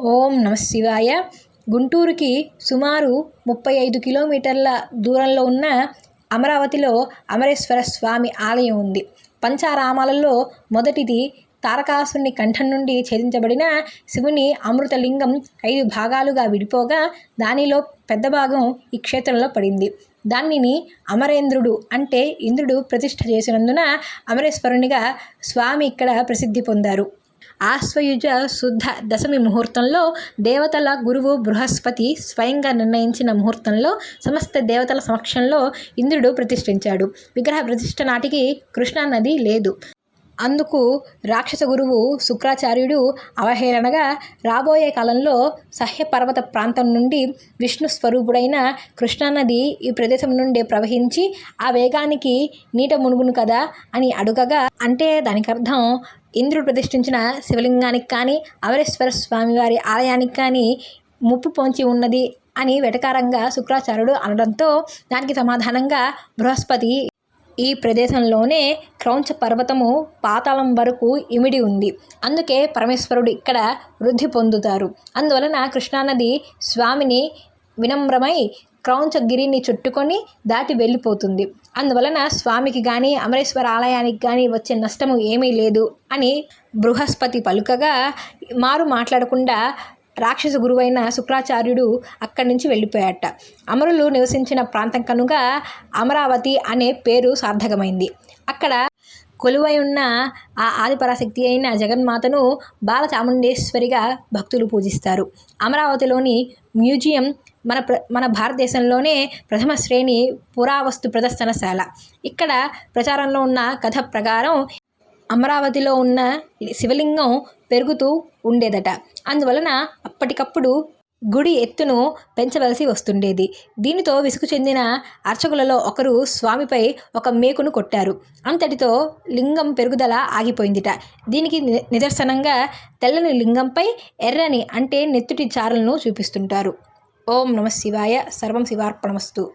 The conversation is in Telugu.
ఓం నమ శివాయ. గుంటూరుకి సుమారు ముప్పై ఐదు కిలోమీటర్ల దూరంలో ఉన్న అమరావతిలో అమరేశ్వర స్వామి ఆలయం ఉంది. పంచారామాలలో మొదటిది తారకాసుని కంఠం నుండి ఛేదించబడిన శివుని అమృతలింగం ఐదు భాగాలుగా విడిపోగా దానిలో పెద్ద భాగం ఈ క్షేత్రంలో పడింది. దానిని అమరేంద్రుడు అంటే ఇంద్రుడు ప్రతిష్ఠ చేసినందున అమరేశ్వరునిగా స్వామి ఇక్కడ ప్రసిద్ధి పొందారు. ఆశ్వయుజ శుద్ధ దశమి ముహూర్తంలో దేవతల గురువు బృహస్పతి స్వయంగా నిర్ణయించిన ముహూర్తంలో సమస్త దేవతల సమక్షంలో ఇంద్రుడు ప్రతిష్ఠించాడు. విగ్రహ ప్రతిష్ఠ నాటికి కృష్ణా నది లేదు. అందుకు రాక్షస గురువు శుక్రాచార్యుడు అవహేళనగా రాబోయే కాలంలో సహ్యపర్వత ప్రాంతం నుండి విష్ణు స్వరూపుడైన కృష్ణానది ఈ ప్రదేశం నుండి ప్రవహించి ఆ వేగానికి నీట మునుగును కదా అని అడుగగా అంటే దానికి అర్థం ఇంద్రుడు ప్రతిష్ఠించిన శివలింగానికి కానీ అవరేశ్వర స్వామివారి ఆలయానికి కానీ ముప్పు పొంచి ఉన్నది అని వెటకారంగా శుక్రాచార్యుడు అనడంతో దానికి సమాధానంగా బృహస్పతి ఈ ప్రదేశంలోనే క్రౌంచ పర్వతము పాతాళం వరకు ఇమిడి ఉంది. అందుకే పరమేశ్వరుడు ఇక్కడ వృద్ధి పొందుతారు. అందువలన కృష్ణానది స్వామిని వినమ్రమై క్రౌంచగిరిని చుట్టుకొని దాటి వెళ్ళిపోతుంది. అందువలన స్వామికి కానీ అమరేశ్వర ఆలయానికి కానీ వచ్చే నష్టము ఏమీ లేదు అని బృహస్పతి పలుకగా మారు మాట్లాడకుండా రాక్షస గురువైన శుక్రాచార్యుడు అక్కడి నుంచి వెళ్ళిపోయాట అమరులు నివసించిన ప్రాంతం కనుక అమరావతి అనే పేరు సార్థకమైంది. అక్కడ కొలువై ఉన్న ఆ ఆదిపరాశక్తి అయిన జగన్మాతను బాలచాముండేశ్వరిగా భక్తులు పూజిస్తారు. అమరావతిలోని మ్యూజియం మన ప్ర మన భారతదేశంలోనే ప్రథమ శ్రేణి పురావస్తు ప్రదర్శనశాల. ఇక్కడ ప్రచారంలో ఉన్న కథ ప్రకారం అమరావతిలో ఉన్న శివలింగం పెరుగుతూ ఉండేదట. అందువలన అప్పటికప్పుడు గుడి ఎత్తును పెంచవలసి వస్తుండేది. దీనితో విసుగు చెందిన అర్చకులలో ఒకరు స్వామిపై ఒక మేకును కొట్టారు. అంతటితో లింగం పెరుగుదల ఆగిపోయిందిట. దీనికి నిదర్శనంగా తెల్లని లింగంపై ఎర్రని అంటే నెత్తుటి చారలను చూపిస్తుంటారు. ఓం నమ శివాయ. సర్వం శివార్పణమస్తు.